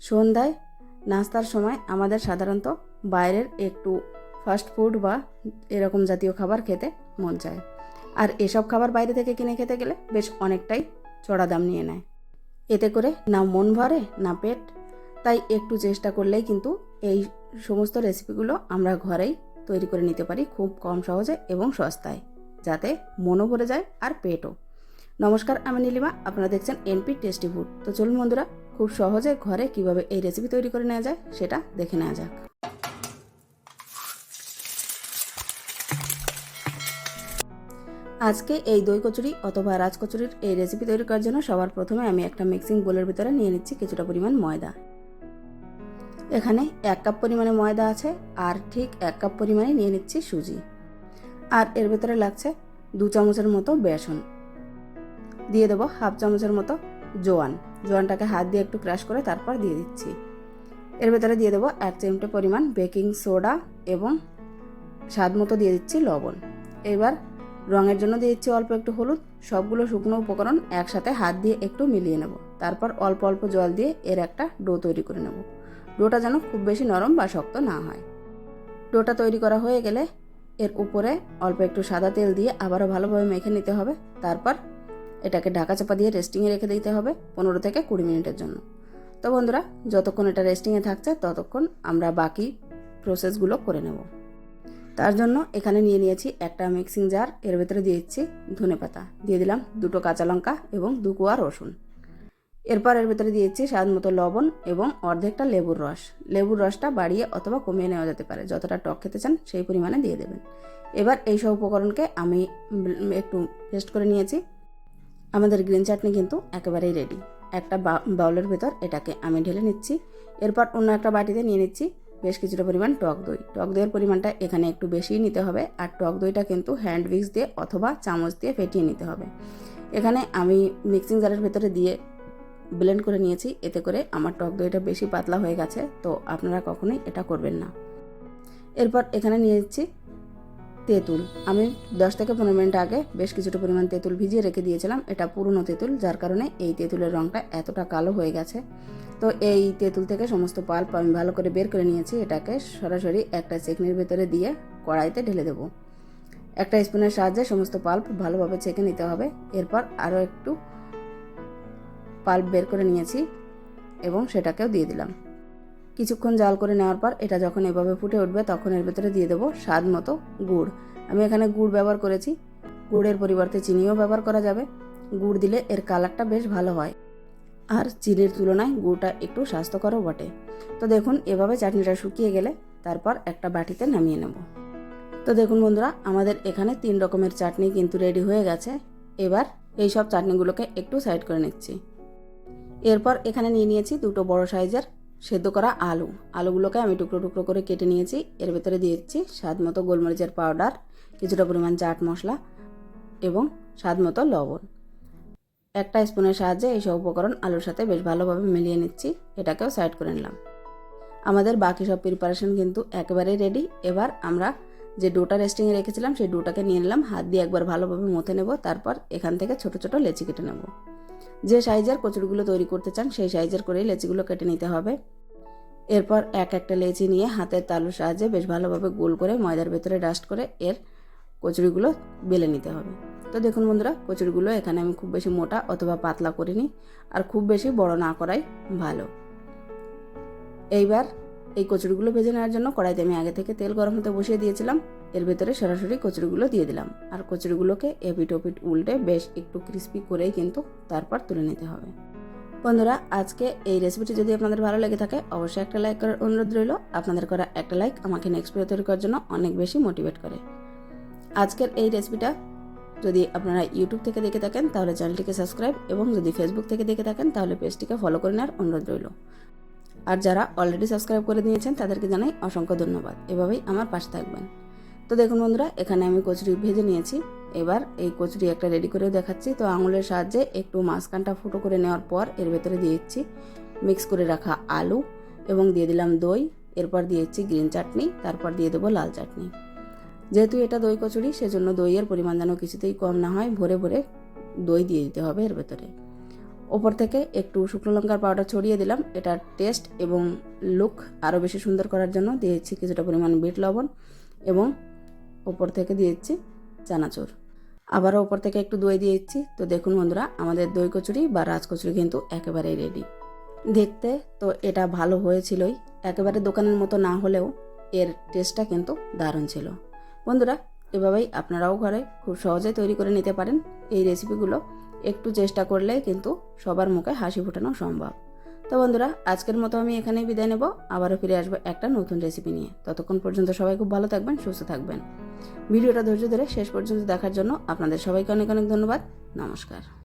সন্ধ্যায় নাস্তার সময় আমাদের সাধারণত বাইরের একটু ফাস্ট ফুড বা এরকম জাতীয় খাবার খেতে মন চায়। আর এসব খাবার বাইরে থেকে কিনে খেতে গেলে বেশ অনেকটাই চড়া দাম নিয়ে নেয়। এতে করে না মন ভরে, না পেট। তাই একটু চেষ্টা করলেই কিন্তু এই সমস্ত রেসিপিগুলো আমরা ঘরেই তৈরি করে নিতে পারি খুব কম সহজে এবং সস্তায়, যাতে মনও ভরে যায় আর পেটও। নমস্কার, আমি নীলিমা। আপনারা দেখছেন এনপি টেস্টি ফুড তো চলুন বন্ধুরা খুব সহজে ঘরে কীভাবে এই রেসিপি তৈরি করে নেওয়া যায় সেটা দেখে নেওয়া যাক। আজকে এই দই কচুরি অথবা রাজ কচুরির এই রেসিপি তৈরি করার জন্য সবার প্রথমে আমি একটা মিক্সিং বোলের ভিতরে নিয়ে নিচ্ছি কিছুটা পরিমাণ ময়দা। এখানে এক কাপ পরিমাণে ময়দা আছে আর ঠিক এক কাপ পরিমাণে নিয়ে নিচ্ছি সুজি। আর এর ভেতরে লাগছে দু চামচের মতো বেসন। দিয়ে দেবো হাফ চামচের মতো জোয়ান। জোয়ানটাকে হাত দিয়ে একটু ক্রাশ করে তারপর দিয়ে দিচ্ছি। এর ভেতরে দিয়ে দেবো এক চিমটে পরিমাণ বেকিং সোডা এবং স্বাদ মতো দিয়ে দিচ্ছি লবণ। এবার রঙের জন্য দিয়ে দিচ্ছি অল্প একটু হলুদ। সবগুলো শুকনো উপকরণ একসাথে হাত দিয়ে একটু মিলিয়ে নেব। তারপর অল্প অল্প জল দিয়ে এর একটা ডো তৈরি করে নেব। ডোটা যেন খুব বেশি নরম বা শক্ত না হয়। ডোটা তৈরি করা হয়ে গেলে এর উপরে অল্প একটু সাদা তেল দিয়ে আবারও ভালোভাবে মেখে নিতে হবে। তারপর এটাকে ঢাকা চাপা দিয়ে রেস্টিংয়ে রেখে দিতে হবে পনেরো থেকে কুড়ি মিনিটের জন্য। তো বন্ধুরা, যতক্ষণ এটা রেস্টিংয়ে থাকছে, ততক্ষণ আমরা বাকি প্রসেসগুলো করে নেব। তার জন্য এখানে নিয়ে নিয়েছি একটা মিক্সিং জার এর ভেতরে দিয়ে দিচ্ছি ধনে পাতা। দিয়ে দিলাম দুটো কাঁচা লঙ্কা এবং দু কোয়া রসুন। এরপর এর ভেতরে দিয়েছি স্বাদ মতো লবণ এবং অর্ধেকটা লেবুর রস। লেবুর রসটা বাড়িয়ে অথবা কমিয়ে নেওয়া যেতে পারে, যতটা টক খেতে চান সেই পরিমাণে দিয়ে দেবেন। এবার এই সব উপকরণকে আমি একটু পেস্ট করে নিয়েছি। আমাদের গ্রিন চাটনি কিন্তু একেবারেই রেডি একটা বাউলের ভেতর এটাকে আমি ঢেলে নিচ্ছি, এরপর অন্য একটা বাটিতে নিয়ে নিচ্ছি বেশ কিছুটা পরিমাণ টক দই। টক দইয়ের পরিমাণটা এখানে একটু বেশিই নিতে হবে, আর টক দইটা কিন্তু হ্যান্ড উইক্স দিয়ে অথবা চামচ দিয়ে ফেটিয়ে নিতে হবে। এখানে আমি মিক্সিং জারের ভেতরে দিয়ে ব্লেন্ড করে নিয়েছি, এতে করে আমার টক দইটা বেশি পাতলা হয়ে গেছে, তো আপনারা কখনোই এটা করবেন না। এরপর এখানে নিয়ে নিচ্ছি তেঁতুল। আমি দশ থেকে পনেরো মিনিট আগে বেশ কিছুটা পরিমাণ তেঁতুল ভিজিয়ে রেখে দিয়েছিলাম, এটা পুরনো তেঁতুল, যার কারণে এই তেঁতুলের রঙটা এতটা কালো হয়ে গেছে। তো এই তেঁতুল থেকে সমস্ত পাল্প আমি ভালো করে বের করে নিয়েছি, এটাকে সরাসরি একটা চেকনির ভেতরে দিয়ে কড়াইতে ঢেলে দেবো। একটা স্পুনের সাহায্যে সমস্ত পাল্প ভালোভাবে ছেঁকে নিতে হবে। এরপর আরও একটু পাল্প বের করে নিয়েছি এবং সেটাকেও দিয়ে দিলাম। কিছুক্ষণ জাল করে নেওয়ার পর এটা যখন এভাবে ফুটে উঠবে তখন এর ভেতরে দিয়ে দেবো স্বাদ মতো গুড়। আমি এখানে গুড় ব্যবহার করেছি। গুড়ের পরিবর্তে চিনিও ব্যবহার করা যাবে। গুড় দিলে এর কালারটা বেশ ভালো হয়। আর চিনির তুলনায় গুড়টা একটু স্বাস্থ্যকরও বটে। তো দেখুন, এভাবে চাটনিটা শুকিয়ে গেলে তারপর একটা বাটিতে নামিয়ে নেব। তো দেখুন বন্ধুরা, আমাদের এখানে তিন রকমের চাটনি কিন্তু রেডি হয়ে গেছে। এবার এই সব চাটনিগুলোকে একটু সাইড করে নিচ্ছি। এরপর এখানে নিয়ে নিয়েছি দুটো বড় সাইজের সেদ্ধ করা আলু। আলুগুলোকে আমি টুকরো টুকরো করে কেটে নিয়েছি। এর ভেতরে দিয়েছি স্বাদ মতো গোলমরিচের পাউডার, কিছুটা পরিমাণ চাট মশলা এবং স্বাদ মতো লবণ। একটা স্পুনের সাহায্যে এই সব উপকরণ আলুর সাথে বেশ ভালোভাবে মিলিয়ে নিচ্ছি। এটাকেও সাইড করে নিলাম। আমাদের বাকি সব প্রিপারেশন কিন্তু একেবারেই রেডি এবার আমরা যে ডোটা রেস্টিংয়ে রেখেছিলাম, সেই ডোটাকে নিয়ে নিলাম। হাত দিয়ে একবার ভালোভাবে মথে নেব, তারপর এখান থেকে ছোট ছোট লেচি কেটে নেব। যে সাইজের কচুরিগুলো তৈরি করতে চান, সেই সাইজের করেই লেচিগুলো কেটে নিতে হবে। এরপর এক একটা লেচি নিয়ে হাতের তালুর সাহায্যে বেশ ভালোভাবে গোল করে ময়দার ভেতরে ডাস্ট করে এর কচুরিগুলো বেলে নিতে হবে। তো দেখুন বন্ধুরা, কচুরিগুলো এখানে আমি খুব বেশি মোটা অথবা পাতলা করিনি আর খুব বেশি বড় না করাই ভালো। এইবার এই কচুরিগুলো ভেজে নেওয়ার জন্য কড়াইতে আমি আগে থেকে তেল গরম হতে বসিয়ে দিয়েছিলাম। এর ভেতরে সরাসরি কচুরিগুলো দিয়ে দিলাম। আর কচুরিগুলোকে এপিট ওপিট উল্টে বেশ একটু ক্রিস্পি করেই কিন্তু তারপর তুলে নিতে হবে। বন্ধুরা, আজকে এই রেসিপিটি যদি আপনাদের ভালো লেগে থাকে, অবশ্যই একটা লাইক করার অনুরোধ রইল। আপনাদের করা একটা লাইক আমাকে নেক্সট ভিডিও তৈরি করার জন্য অনেক বেশি মোটিভেট করে। আজকের এই রেসিপিটা যদি আপনারা ইউটিউব থেকে দেখে থাকেন, তাহলে চ্যানেলটিকে সাবস্ক্রাইব এবং যদি ফেসবুক থেকে দেখে থাকেন, তাহলে পেজটিকে ফলো করে নেওয়ার অনুরোধ রইল। আর যারা অলরেডি সাবস্ক্রাইব করে দিয়েছেন, তাদেরকে জানাই অসংখ্য ধন্যবাদ। এভাবেই আমার পাশে থাকবেন। তো দেখুন বন্ধুরা, এখানে আমি কচুরি ভেজে নিয়েছি। এবার এই কচুরি একটা রেডি করেও দেখাচ্ছি। তো আঙুলের সাহায্যে একটু মাঝখানটা ফুটো করে নেওয়ার পর এর ভেতরে দিয়েছি মিক্স করে রাখা আলু এবং দিয়ে দিলাম দই। এরপর দিয়েছি গ্রিন চাটনি তারপর দিয়ে দেবো লাল চাটনি যেহেতু এটা দই কচুরি, সেজন্য দইয়ের পরিমাণ যেন কিছুতেই কম না হয়, ভরে ভরে দই দিয়ে দিতে হবে এর ভেতরে। ওপর থেকে একটু শুকনো লঙ্কার পাউডার ছড়িয়ে দিলাম। এটার টেস্ট এবং লুক আরও বেশি সুন্দর করার জন্য দিয়েছি কিছুটা পরিমাণ বিট লবণ এবং ওপর থেকে দিয়েছি চানাচুর। আবারও ওপর থেকে একটু দই দিয়েছি তো দেখুন বন্ধুরা, আমাদের দই কচুরি বা রাজ কচুরি কিন্তু একেবারেই রেডি দেখতে তো এটা ভালো হয়েছিলই। একেবারে দোকানের মতো না হলেও এর টেস্টটা কিন্তু দারুণ ছিল। বন্ধুরা, এভাবেই আপনারাও ঘরে খুব সহজে তৈরি করে নিতে পারেন। এই রেসিপিগুলো একটু চেষ্টা করলে কিন্তু সবার মুখে হাসি ফোটানো সম্ভব। তো বন্ধুরা, আজকের মতো আমি এখানেই বিদায় নেব। আবারও ফিরে আসব একটা নতুন রেসিপি নিয়ে। ততক্ষণ পর্যন্ত সবাই খুব ভালো থাকবেন, সুস্থ থাকবেন। ভিডিওটা ধৈর্য ধরে শেষ পর্যন্ত দেখার জন্য আপনাদের সবাইকে অনেক অনেক ধন্যবাদ। নমস্কার।